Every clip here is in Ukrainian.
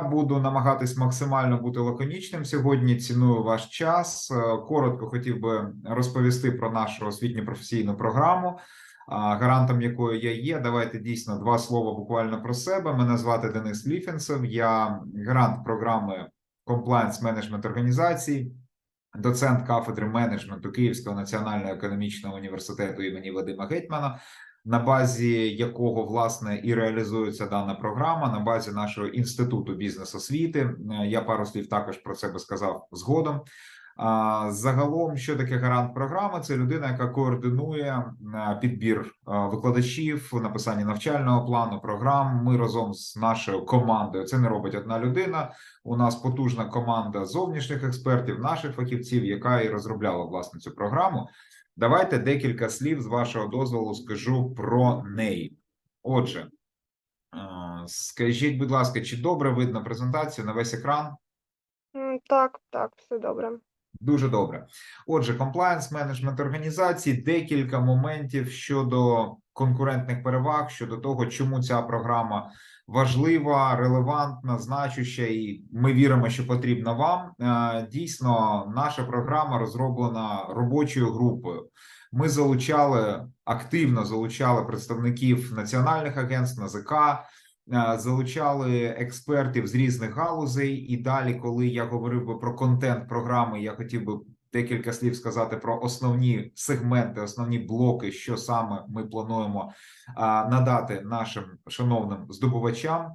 буду намагатись максимально бути лаконічним сьогодні. Ціную ваш час. Е, Коротко хотів би розповісти про нашу освітньо професійну програму, гарантом якої я є. Давайте дійсно два слова буквально про себе. Мене звати Денис Ліфінцев. Я гарант програми Compliance Management організацій, доцент кафедри менеджменту Київського національного економічного університету імені Вадима Гетьмана на базі якого власне і реалізується дана програма на базі нашого інституту бізнес освіти. Е, Я пару слів також про це би сказав згодом. Загалом, що таке гарант програми? Це людина, яка координує е, підбір е, викладачів, написання навчального плану, програм. Ми разом з нашою командою. Це не робить одна людина. У нас потужна команда зовнішніх експертів, наших фахівців, яка і розробляла власне цю програму. Давайте декілька слів з вашого дозволу скажу про неї. Отже, е, скажіть, будь ласка, чи добре видно презентацію на весь екран? Так, так, все добре. Дуже добре. Отже, комплаєнс менеджмент організації, декілька моментів щодо конкурентних переваг, щодо того, чому ця програма важлива, релевантна, значуща, і ми віримо, що потрібна вам. Е, Дійсно, наша програма розроблена робочою групою. Ми залучали активно залучали представників національних агентств НАЗК, е, залучали експертів з різних галузей. І далі, коли я говорив би про контент програми, я хотів би декілька слів сказати про основні сегменти, основні блоки, що саме ми плануємо надати нашим шановним здобувачам.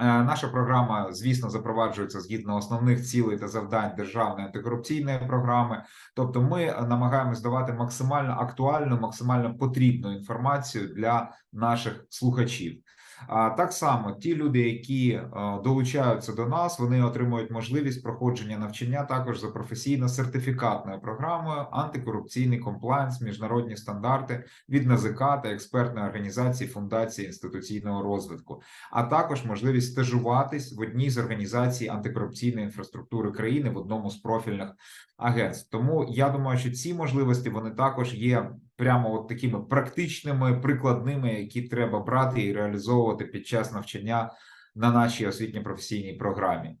Е, Наша програма, звісно, запроваджується згідно основних цілей та завдань державної антикорупційної програми. Тобто, ми намагаємось давати максимально актуальну, максимально потрібну інформацію для наших слухачів. А так само ті люди, які долучаються до нас, вони отримують можливість проходження навчання також за професійно-сертифікатною програмою антикорупційний комплаєнс, міжнародні стандарти від НАЗК та експертної організації Фундації інституційного розвитку, а також можливість стажуватись в одній з організацій антикорупційної інфраструктури країни в одному з профільних агентств. Тому я думаю, що ці можливості вони також є прямо от такими практичними, прикладними, які треба брати і реалізовувати під час навчання на нашій освітньо-професійній програмі.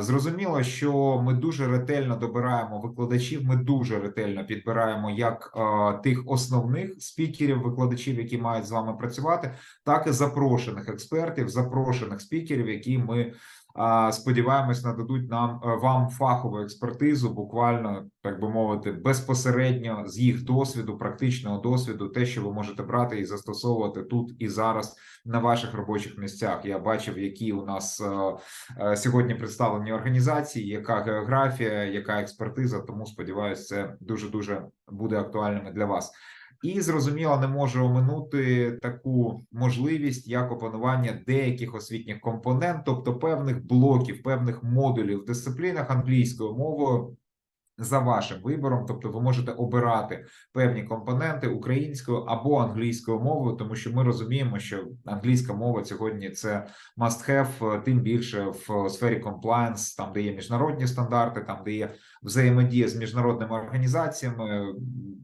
Зрозуміло, що ми дуже ретельно добираємо викладачів. Ми дуже ретельно підбираємо як тих основних спікерів, викладачів, які мають з вами працювати, так і запрошених експертів, запрошених спікерів, які ми сподіваємось нададуть нам е, вам фахову експертизу, буквально так би мовити, безпосередньо з їх досвіду, практичного досвіду, те, що ви можете брати і застосовувати тут і зараз на ваших робочих місцях. Я бачив, які у нас е, е, сьогодні представлені організації, яка географія, яка експертиза. Тому сподіваюся, це дуже дуже буде актуальними для вас. І зрозуміло, не можу оминути таку можливість як опанування деяких освітніх компонент, тобто певних блоків, певних модулів в дисциплінах англійською мовою. За вашим вибором, тобто ви можете обирати певні компоненти українською або англійською мовою, тому що ми розуміємо, що англійська мова сьогодні це must have, тим більше в сфері compliance, там де є міжнародні стандарти, там де є взаємодія з міжнародними організаціями.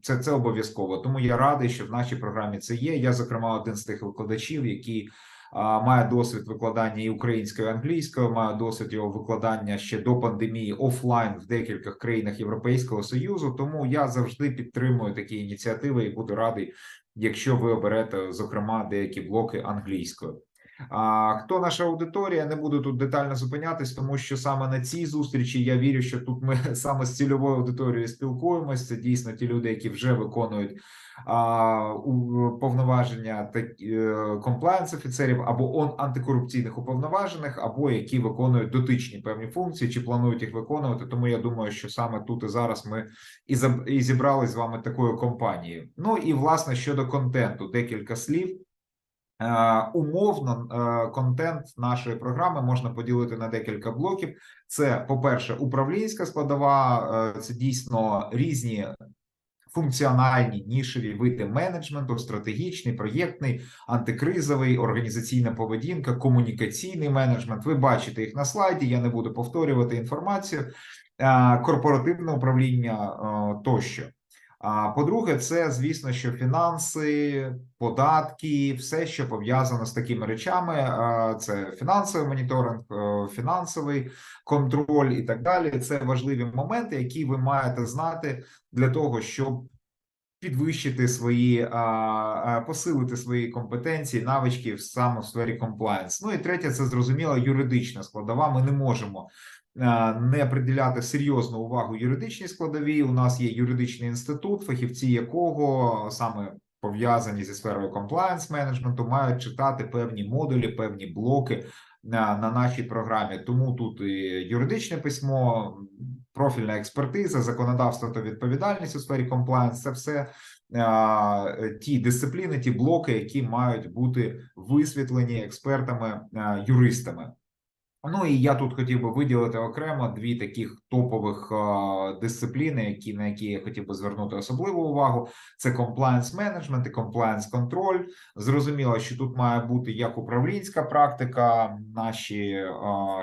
Це це обов'язково. Тому я радий, що в нашій програмі це є. Я, зокрема, один з тих викладачів, який має досвід викладання і українською, і англійською, має досвід його викладання ще до пандемії офлайн в декількох країнах Європейського союзу. Тому я завжди підтримую такі ініціативи і буду радий, якщо ви оберете зокрема деякі блоки англійською. А хто наша аудиторія? Не буду тут детально зупинятись, тому що саме на цій зустрічі я вірю, що тут ми саме з цільовою аудиторією спілкуємось. Це дійсно ті люди, які вже виконують а, повноваження та комплаєнс офіцерів або он антикорупційних уповноважених, або які виконують дотичні певні функції, чи планують їх виконувати. Тому я думаю, що саме тут і зараз ми і і зібрались з вами такою компанією. Ну і власне щодо контенту, декілька слів. Е, Умовно, е, контент нашої програми можна поділити на декілька блоків. Це, по-перше, управлінська складова, е, це дійсно різні функціональні нішеві види менеджменту, стратегічний, проєктний, антикризовий, організаційна поведінка, комунікаційний менеджмент. Ви бачите їх на слайді. Я не буду повторювати інформацію, корпоративне управління тощо. А по-друге, це звісно, що фінанси, податки, все, що пов'язано з такими речами. Це фінансовий моніторинг, е, фінансовий контроль і так далі. Це важливі моменти, які ви маєте знати для того, щоб підвищити свої, посилити свої компетенції, навички саме в сфері комплаєнс. Ну і третє, це зрозуміло юридична складова. Ми не можемо не приділяти серйозну увагу юридичній складовій. У нас є юридичний інститут, фахівці якого саме пов'язані зі сферою комплаєнс менеджменту, мають читати певні модулі, певні блоки на, на нашій програмі. Тому тут і юридичне письмо, профільна експертиза, законодавство та відповідальність у сфері комплаєнс це все ті дисципліни, ті блоки, які мають бути висвітлені експертами, юристами. Ну і я тут хотів би виділити окремо дві таких топових дисципліни, які на які я хотів би звернути особливу увагу. Це compliance менеджмент і compliance контроль. Зрозуміло, що тут має бути як управлінська практика. Наші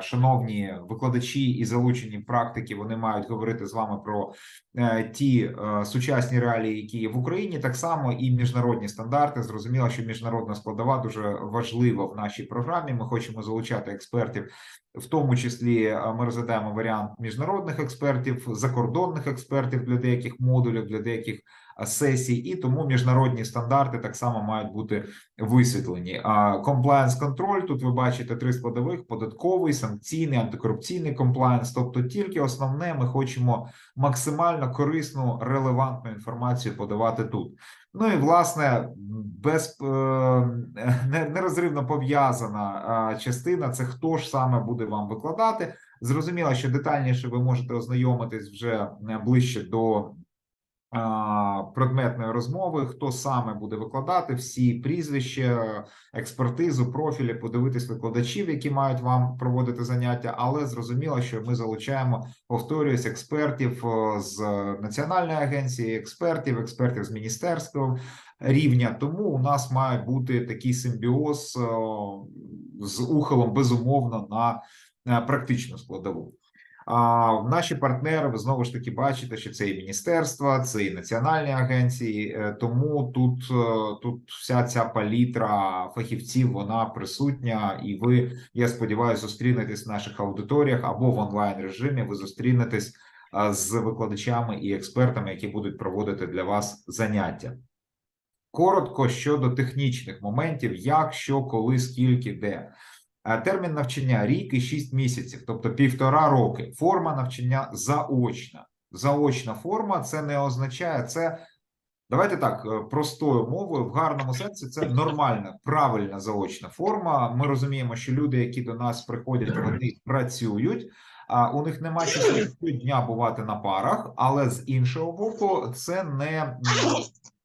шановні викладачі і залучені практики вони мають говорити з вами про е, ті е, сучасні реалії, які є в Україні. Так само і міжнародні стандарти. Зрозуміло, що міжнародна складова дуже важлива в нашій програмі. Ми хочемо залучати експертів. В тому числі е, ми розглядаємо варіант міжнародних експертів, закордонних експертів для деяких модулів, для деяких сесій, і тому міжнародні стандарти так само мають бути висвітлені. А комплаєнс контроль тут ви бачите три складових: податковий, санкційний, антикорупційний комплаєнс. Тобто, тільки основне ми хочемо максимально корисну релевантну інформацію подавати тут. Ну і власне без е, нерозривно пов'язана е, частина це хто ж саме буде вам викладати. Зрозуміло, що детальніше ви можете ознайомитись вже е, ближче до предметної розмови, хто саме буде викладати, всі прізвища, експертизу, профілі, подивитись викладачів, які мають вам проводити заняття. Але зрозуміло, що ми залучаємо, повторююсь, експертів е, з національної агенції, експертів, експертів з міністерського рівня. Тому у нас має бути такий симбіоз е, з ухилом безумовно на практичну складову. А наші партнери, ви знову ж таки бачите, що це і міністерства, це і національні агенції. е, Тому тут, е, тут вся ця палітра фахівців вона присутня, і ви, я сподіваюся, зустрінетесь в наших аудиторіях або в онлайн режимі. Ви зустрінетесь з викладачами і експертами, які будуть проводити для вас заняття. Коротко щодо технічних моментів: як, що, коли, скільки, де. Е, Термін навчання рік і 6 місяців, тобто півтора роки. Форма навчання заочна. Заочна форма це не означає це. Давайте так, е, простою мовою, в гарному сенсі, це нормальна, правильна заочна форма. Ми розуміємо, що люди, які до нас приходять, вони працюють. А у них немає часу щодня бувати на парах, але з іншого боку, це не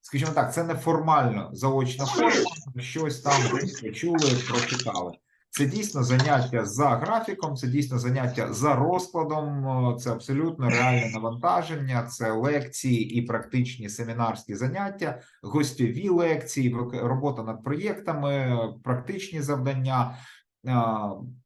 скажімо так, це не формально заочна форма, щось там почули, прочитали. Це дійсно заняття за графіком, це дійсно заняття за розкладом, це абсолютно реальне навантаження, це лекції і практичні семінарські заняття, гостьові лекції, робота над проєктами, практичні завдання,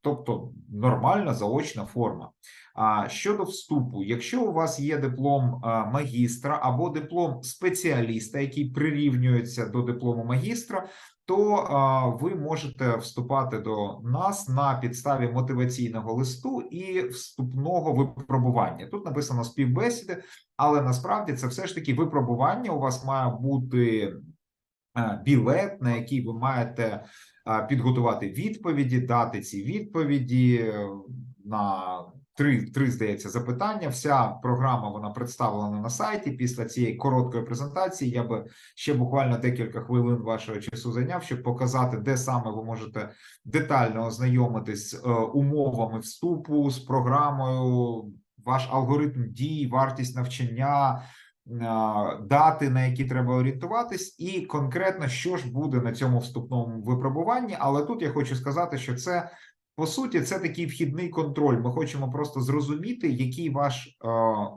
тобто нормальна заочна форма. А щодо вступу, якщо у вас є диплом магістра або диплом спеціаліста, який прирівнюється до диплому магістра, то ви можете вступати до нас на підставі мотиваційного листу і вступного випробування. Тут написано співбесіди, але насправді це все ж таки випробування. У вас має бути е, білет, на який ви маєте е, підготувати відповіді, дати ці відповіді е, на три, три здається, запитання. Вся програма вона представлена на сайті. Після цієї короткої презентації я би ще буквально декілька хвилин вашого часу зайняв, щоб показати, де саме ви можете детально ознайомитись з е, умовами вступу, з програмою, ваш алгоритм дій, вартість навчання. е, Дати, на які треба орієнтуватись, і конкретно що ж буде на цьому вступному випробуванні. Але тут я хочу сказати, що це по суті це такий вхідний контроль. Ми хочемо просто зрозуміти, який ваш е,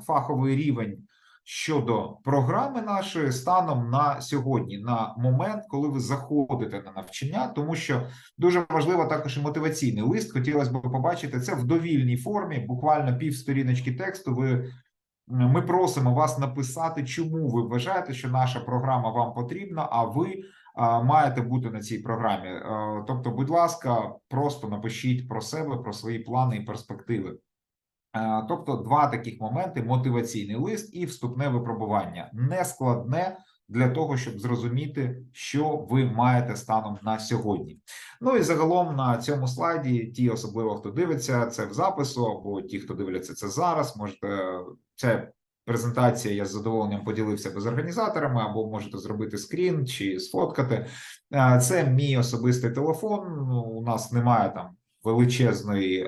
фаховий рівень щодо програми нашої станом на сьогодні, на момент, коли ви заходите на навчання, тому що дуже важливо також і мотиваційний лист. Хотілося б побачити це в довільній формі, буквально пів сторіночки тексту. Ви ми просимо вас написати, чому ви вважаєте, що наша програма вам потрібна, а ви маєте бути на цій програмі. Е, Тобто, будь ласка, просто напишіть про себе, про свої плани і перспективи. Е, Тобто, два таких моменти: мотиваційний лист і вступне випробування. Не складне для того, щоб зрозуміти, що ви маєте станом на сьогодні. Ну і загалом на цьому слайді, ті, особливо хто дивиться це в запису, або ті, хто дивляться це зараз, можете це. Презентація я з задоволенням поділився би з організаторами, або можете зробити скрін чи сфоткати. Е, Це мій особистий телефон. Ну, У нас немає там величезної е,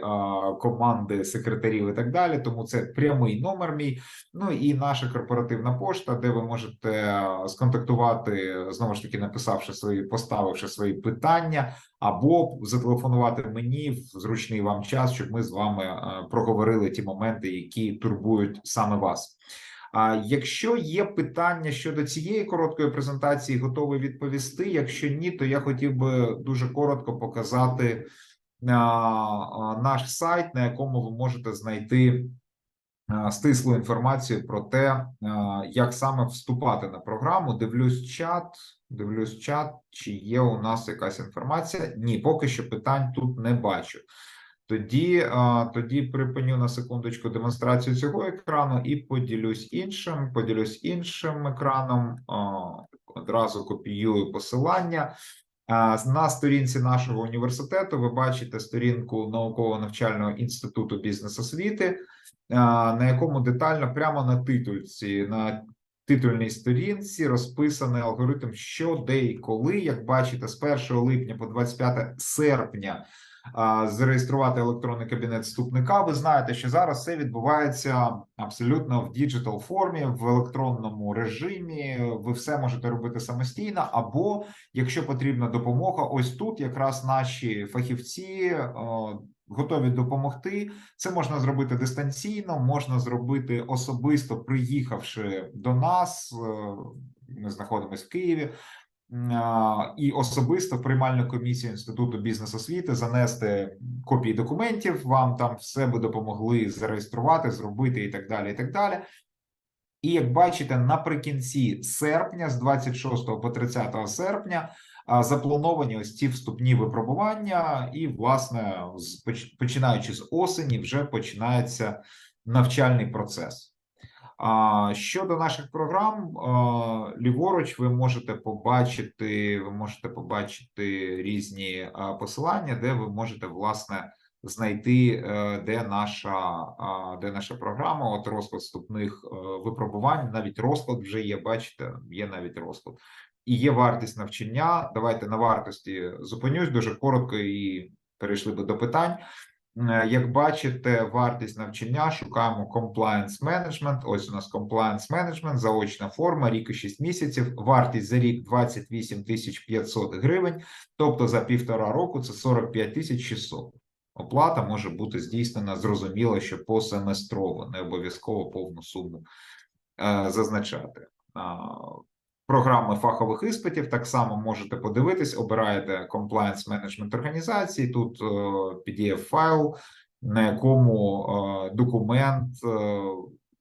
команди секретарів і так далі. Тому це прямий номер мій. Ну і наша корпоративна пошта, де ви можете сконтактувати, знову ж таки, написавши свої, поставивши свої питання, або зателефонувати мені в зручний вам час, щоб ми з вами проговорили ті моменти, які турбують саме вас. А якщо є питання щодо цієї короткої презентації, готовий відповісти. Якщо ні, то я хотів би дуже коротко показати а, а, наш сайт, на якому ви можете знайти стислу інформацію про те, як саме вступати на програму. Дивлюсь чат, дивлюсь чат, чи є у нас якась інформація. Ні, поки що питань тут не бачу. Тоді, тоді припиню на секундочку демонстрацію цього екрану і поділюсь іншим. Поділюсь іншим екраном. Одразу копіюю посилання. На сторінці нашого університету ви бачите сторінку науково-навчального інституту бізнес-освіти, на якому детально прямо на титульці, на титульній сторінці розписаний алгоритм, що, де і коли. Як бачите, з 1 липня по 25 серпня зареєструвати електронний кабінет вступника. Ви знаєте, що зараз все відбувається абсолютно в діджитал формі, в електронному режимі. Ви все можете робити самостійно, або якщо потрібна допомога, ось тут якраз наші фахівці. Готові допомогти. Це можна зробити дистанційно, можна зробити особисто, приїхавши до нас. е, Ми знаходимося в Києві. І особисто в приймальну комісію інституту бізнес освіти занести копії документів. Вам там все би допомогли зареєструвати, зробити і так далі. І так далі. І як бачите, наприкінці серпня, з 26 по 30 серпня, заплановані ось ці вступні випробування, і, власне, починаючи з осені, вже починається навчальний процес. Щодо наших програм, ліворуч, ви можете побачити, ви можете побачити різні посилання, де ви можете власне знайти, е, де наша, де наша програма. От розклад вступних е, випробувань, навіть розклад вже є. Бачите, є навіть розклад. І є вартість навчання. Давайте на вартості зупинюсь дуже коротко і перейшли би до питань. Е, Як бачите, вартість навчання шукаємо compliance management. Ось у нас compliance management, заочна форма, рік і 6 місяців. Вартість за рік 28 тисяч 500 гривень, тобто за півтора року це 45 тисяч 600. Оплата може бути здійснена зрозуміло, що посеместрово, не обов'язково повну суму е, зазначати. Програми фахових іспитів так само можете подивитись, обираєте compliance management організації. Тут е, PDF файл, на якому е, документ е,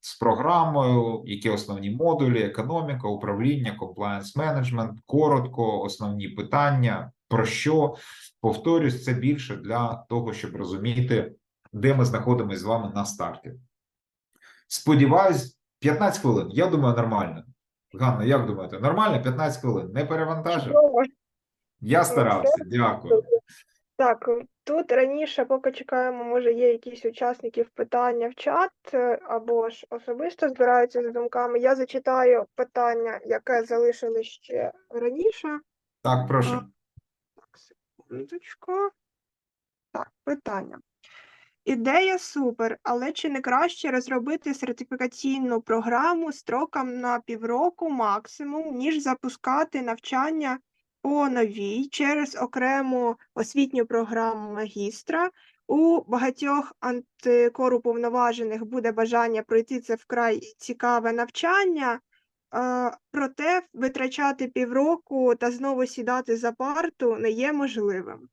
з програмою, які основні модулі, економіка, управління, compliance management, коротко, основні питання, про що повторюсь, це більше для того, щоб розуміти, де ми знаходимося з вами на старті. Сподіваюсь, 15 хвилин. Я думаю, нормально. Ганна, як думаєте, нормально? 15 хвилин. Не перевантажив? Я старався. Дякую. Так, тут раніше, поки чекаємо, може, є якісь учасників питання в чат е, або ж особисто збираються з думками. Я зачитаю питання, яке залишили ще раніше. Так, прошу. Так, секундочку. Так, питання. Ідея супер, але чи не краще розробити сертифікаційну програму строком на півроку максимум, ніж запускати навчання по новій через окрему освітню програму магістра? У багатьох антикоруповноважених буде бажання пройти це вкрай цікаве навчання, проте витрачати півроку та знову сідати за парту не є можливим.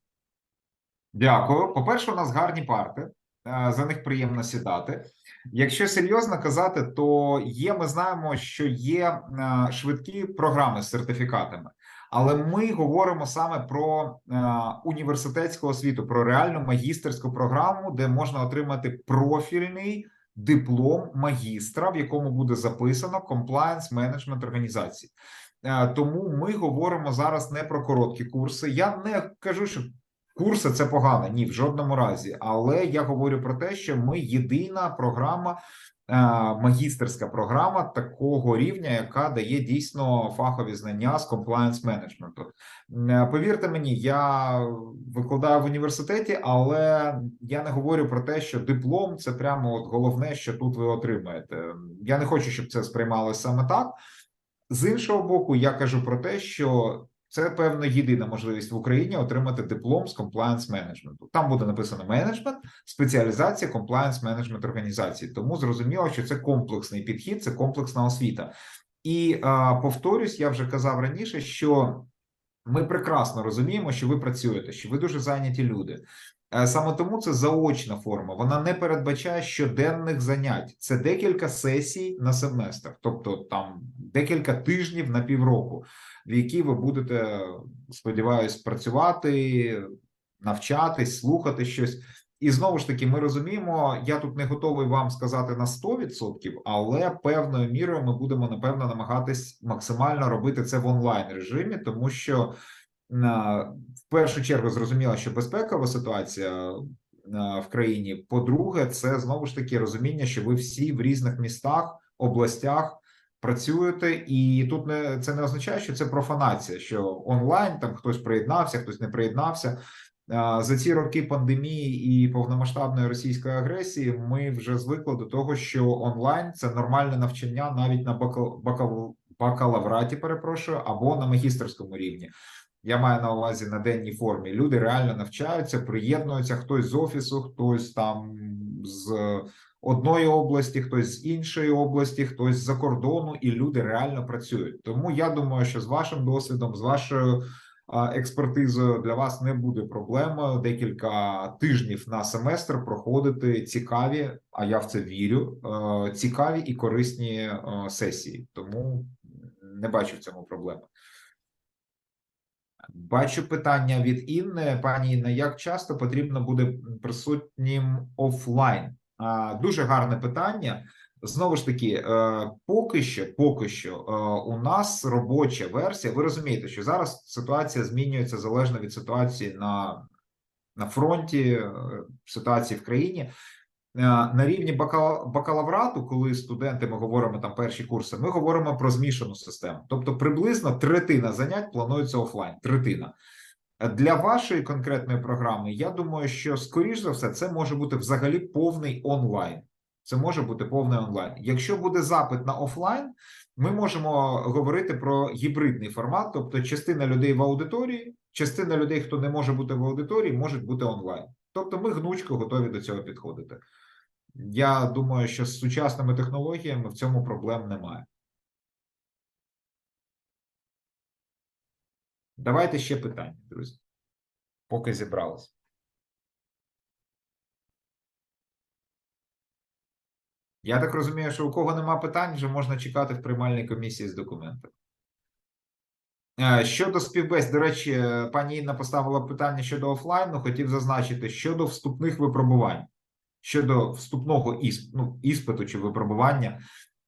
Дякую. По-перше, у нас гарні парти. Е, За них приємно сідати. Якщо серйозно казати, то є, ми знаємо, що є е, швидкі програми з сертифікатами. Але ми говоримо саме про е, університетську освіту, про реальну магістерську програму, де можна отримати профільний диплом магістра, в якому буде записано compliance менеджмент організації. Тому ми говоримо зараз не про короткі курси. Я не кажу, що курси це погано, ні, в жодному разі. Але я говорю про те, що ми єдина програма, е, магістерська програма такого рівня, яка дає дійсно фахові знання з комплаєнс менеджменту. Повірте мені, я викладаю в університеті, але я не говорю про те, що диплом це прямо от головне, що тут ви отримаєте. Я не хочу, щоб це сприймалося саме так. З іншого боку, я кажу про те, що це певно єдина можливість в Україні отримати диплом з комплаєнс менеджменту. Там буде написано менеджмент, спеціалізація комплаєнс менеджмент організації. Тому зрозуміло, що це комплексний підхід, це комплексна освіта. І а, повторюсь, я вже казав раніше, що ми прекрасно розуміємо, що ви працюєте, що ви дуже зайняті люди. Е, Саме тому це заочна форма. Вона не передбачає щоденних занять. Це декілька сесій на семестр, тобто там декілька тижнів на півроку, в які ви будете, сподіваюсь, працювати, навчатись, слухати щось. І знову ж таки, ми розуміємо, я тут не готовий вам сказати на 100%, але певною мірою ми будемо напевно намагатись максимально робити це в онлайн режимі, тому що в першу чергу зрозуміло, що безпекова ситуація в країні. По-друге, це знову ж таки розуміння, що ви всі в різних містах, областях працюєте, і тут не це не означає, що це профанація, що онлайн там хтось приєднався, хтось не приєднався. За ці роки пандемії і повномасштабної російської агресії ми вже звикли до того, що онлайн це нормальне навчання навіть на бакал- бакал- бакалавраті, перепрошую, або на магістерському рівні. Я маю на увазі на денній формі. Люди реально навчаються, приєднуються хтось з офісу, хтось там з одної області, хтось з іншої області, хтось з-за кордону, і люди реально працюють. Тому я думаю, що з вашим досвідом, з вашою експертизою для вас не буде проблемою декілька тижнів на семестр проходити цікаві, а я в це вірю. е, Цікаві і корисні е, сесії. Тому не бачу в цьому проблеми. Бачу питання від Інни. Пані Інна, як часто потрібно буде присутнім офлайн? Дуже гарне питання. Знову ж таки, е, поки що, поки що, е, у нас робоча версія. Ви розумієте, що зараз ситуація змінюється залежно від ситуації на, на фронті, е, ситуації в країні. Е, На рівні бакала- бакалаврату, коли студенти, ми говоримо там перші курси, ми говоримо про змішану систему. Тобто приблизно третина занять планується офлайн. Третина. Для вашої конкретної програми, я думаю, що скоріш за все це може бути взагалі повний онлайн. Це може бути повний онлайн. Якщо буде запит на офлайн, ми можемо говорити про гібридний формат, тобто частина людей в аудиторії, частина людей, хто не може бути в аудиторії, можуть бути онлайн. Тобто, ми гнучко готові до цього підходити. Я думаю, що з сучасними технологіями в цьому проблем немає. Давайте ще питання, друзі. Поки зібралися. Я так розумію, що у кого нема питань, вже можна чекати в приймальній комісії з документами. Е, Щодо співбесід, до речі, е, пані Інна поставила питання щодо офлайну. Хотів зазначити щодо вступних випробувань, щодо вступного ісп, ну, іспиту чи випробування,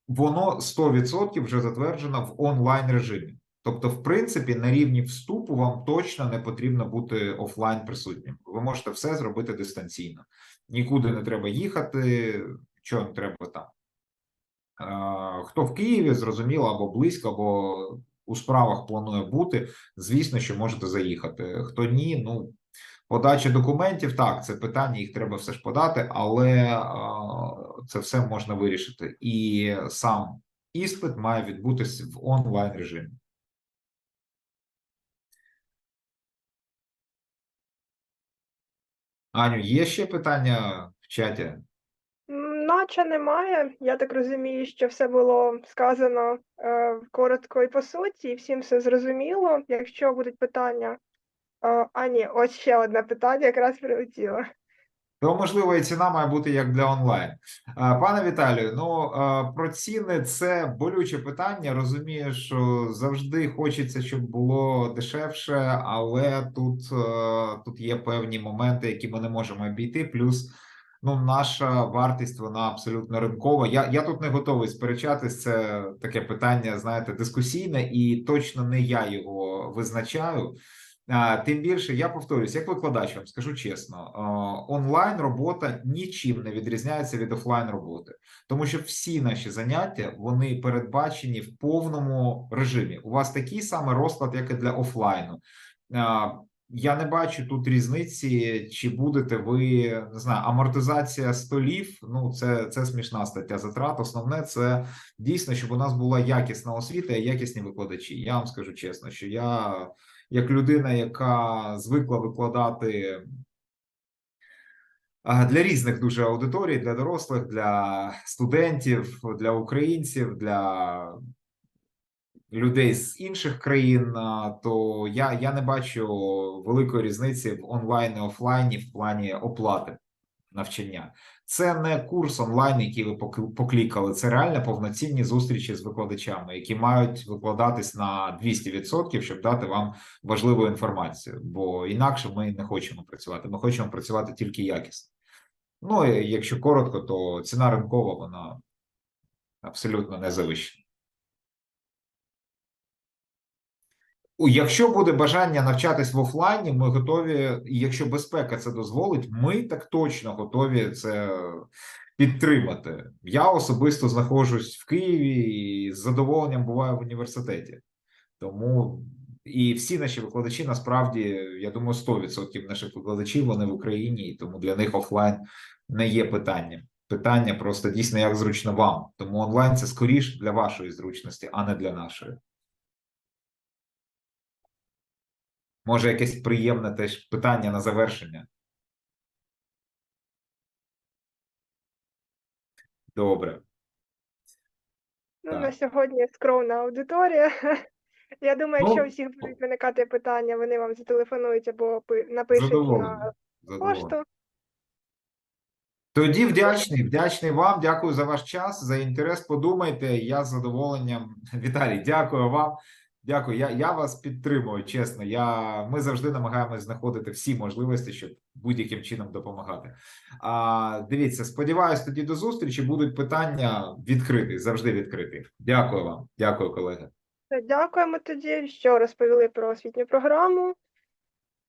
воно 100% вже затверджено в онлайн режимі. Тобто, в принципі, на рівні вступу вам точно не потрібно бути офлайн присутнім. Ви можете все зробити дистанційно. Нікуди не треба їхати, чого не треба там. Хто в Києві, зрозуміло, або близько, або у справах планує бути, звісно, що можете заїхати. Хто ні, ну подача документів, так, це питання, їх треба все ж подати, але е, це все можна вирішити. І сам іспит має відбутися в онлайн режимі. Аню, є ще питання в чаті? Наче немає. Я так розумію, що все було сказано е, коротко і по суті, і всім все зрозуміло. Якщо будуть питання. Е, а ні, ось ще одне питання якраз прилетіло. то можливо і ціна має бути як для онлайн. Пане Віталію, ну про ціни це болюче питання. Розумію, що завжди хочеться, щоб було дешевше, але тут, е, тут є певні моменти, які ми не можемо обійти. Плюс ну, наша вартість вона абсолютно ринкова. Я, я тут не готовий сперечатись. Це таке питання, знаєте, дискусійне, і точно не я його визначаю. Тим більше я повторюсь, як викладач вам скажу чесно, онлайн робота нічим не відрізняється від офлайн роботи, тому що всі наші заняття вони передбачені в повному режимі. У вас такий самий розклад, як і для офлайну. Я не бачу тут різниці, чи будете ви не знаю, амортизація столів. Ну це, це смішна стаття затрат. Основне це дійсно, щоб у нас була якісна освіта і якісні викладачі. Я вам скажу чесно, що я як людина, яка звикла викладати для різних дуже аудиторій, для дорослих, для студентів, для українців, для людей з інших країн, то я, я не бачу великої різниці в онлайн і офлайні в плані оплати навчання. Це не курс онлайн, який ви пок- поклікали. Це реально повноцінні зустрічі з викладачами, які мають викладатись на 200%, щоб дати вам важливу інформацію. Бо інакше ми не хочемо працювати. Ми хочемо працювати тільки якісно. Ну і якщо коротко, то ціна ринкова вона абсолютно не завищена. Якщо буде бажання навчатись в офлайні, ми готові, і якщо безпека це дозволить, ми так точно готові це підтримати. Я особисто знаходжусь в Києві і з задоволенням буваю в університеті. Тому і всі наші викладачі насправді, я думаю, 100% наших викладачів вони в Україні, і тому для них офлайн не є питанням. Питання просто дійсно як зручно вам. Тому онлайн це скоріш для вашої зручності, а не для нашої. Може, якесь приємне теж питання на завершення. Добре. Ну, Так. на сьогодні скромна аудиторія. Я думаю, Ну, якщо у всіх будуть виникати питання, вони вам зателефонують або напишуть на пошту. Тоді вдячний, вдячний вам. Дякую за ваш час, за інтерес. Подумайте. Я з задоволенням. Віталій, дякую вам. Дякую. Я, я вас підтримую. Чесно. Я, ми завжди намагаємось знаходити всі можливості, щоб будь-яким чином допомагати. А, дивіться, сподіваюсь, тоді до зустрічі. Будуть питання відкриті, завжди відкриті. Дякую вам. Дякую, колеги. Дякуємо тоді, що розповіли про освітню програму.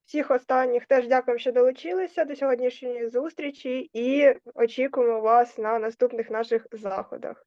Всіх останніх теж дякуємо, що долучилися до сьогоднішньої зустрічі і очікуємо вас на наступних наших заходах.